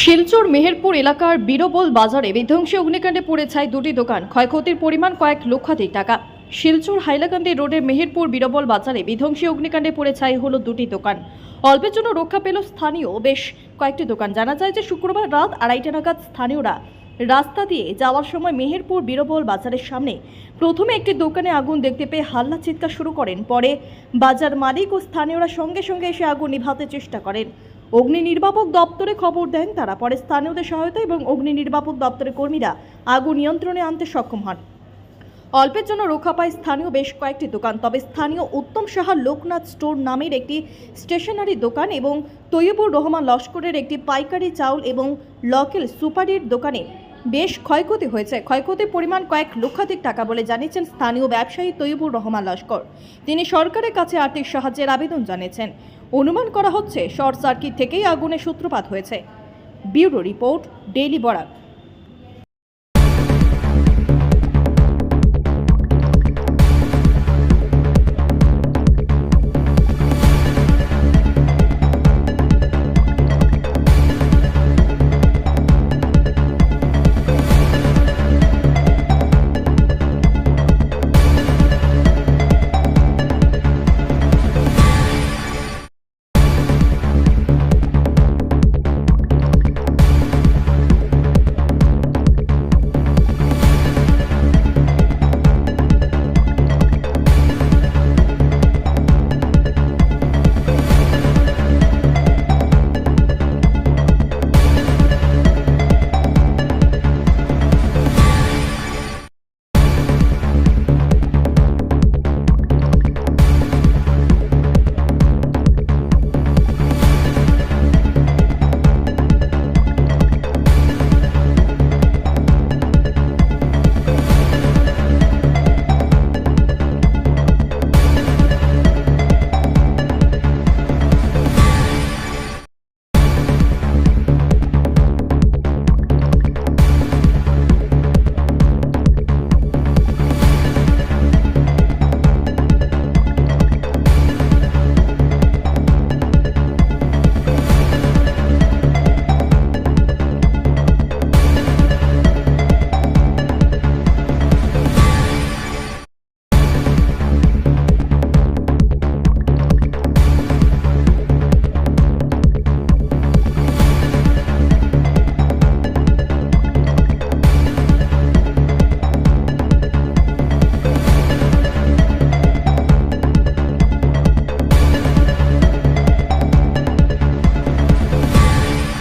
শিলচর মেহেরপুর এলাকার বীরবল বাজারে বিধ্বংসী অগ্নিকাণ্ডে পড়ে ছাই দুটি দোকান। ক্ষয়ক্ষতির পরিমাণ কয়েক লক্ষাধিক টাকা। শিলচর হাইলাকান্দি রোডের মেহেরপুর বীরবল বাজারে বিধ্বংসী অগ্নিকাণ্ডে পড়ে ছাই হলো দুটি দোকান। অল্পের জন্য রক্ষা পেল স্থানীয় বেশ কয়েকটি দোকান। জানা যায় যে শুক্রবার রাত আড়াইটা নাগাদ স্থানীয়রা রাস্তা দিয়ে যাওয়ার সময় মেহেরপুর বীরবল বাজারের সামনে প্রথমে একটি দোকানে আগুন দেখতে পেয়ে হাল্লা চিৎকার শুরু করেন। পরে বাজার মালিক ও স্থানীয়রা সঙ্গে সঙ্গে এসে আগুন নিভাতে চেষ্টা করেন। অগ্নি নির্বাপক দপ্তরে খবর দেন, তারা পরে স্থানীয়দের সহায়তা এবং অগ্নি নির্বাপক দপ্তরের কর্মীরা আগুন নিয়ন্ত্রণে আনতে সক্ষম হন। অল্পের জন্য রক্ষা পায় স্থানীয় বেশ কয়েকটি দোকান, তবে স্থানীয় উত্তম সাহা লোকনাথ স্টোর নামের একটি স্টেশনারি দোকান এবং তৈয়বুর রহমান লস্করের একটি পাইকারি চাউল এবং লকেল সুপারির দোকানে বেশ ক্ষয়ক্ষতি হয়েছে। ক্ষয়ক্ষতির পরিমাণ কয়েক লক্ষাধিক টাকা বলে জানিয়েছেন স্থানীয় ব্যবসায়ী তৈবুর রহমান লস্কর। তিনি সরকারের কাছে আর্থিক সাহায্যের আবেদন জানিয়েছেন। অনুমান করা হচ্ছে শর্ট সার্কিট থেকেই আগুনের সূত্রপাত হয়েছে। Bureau report, daily Barak.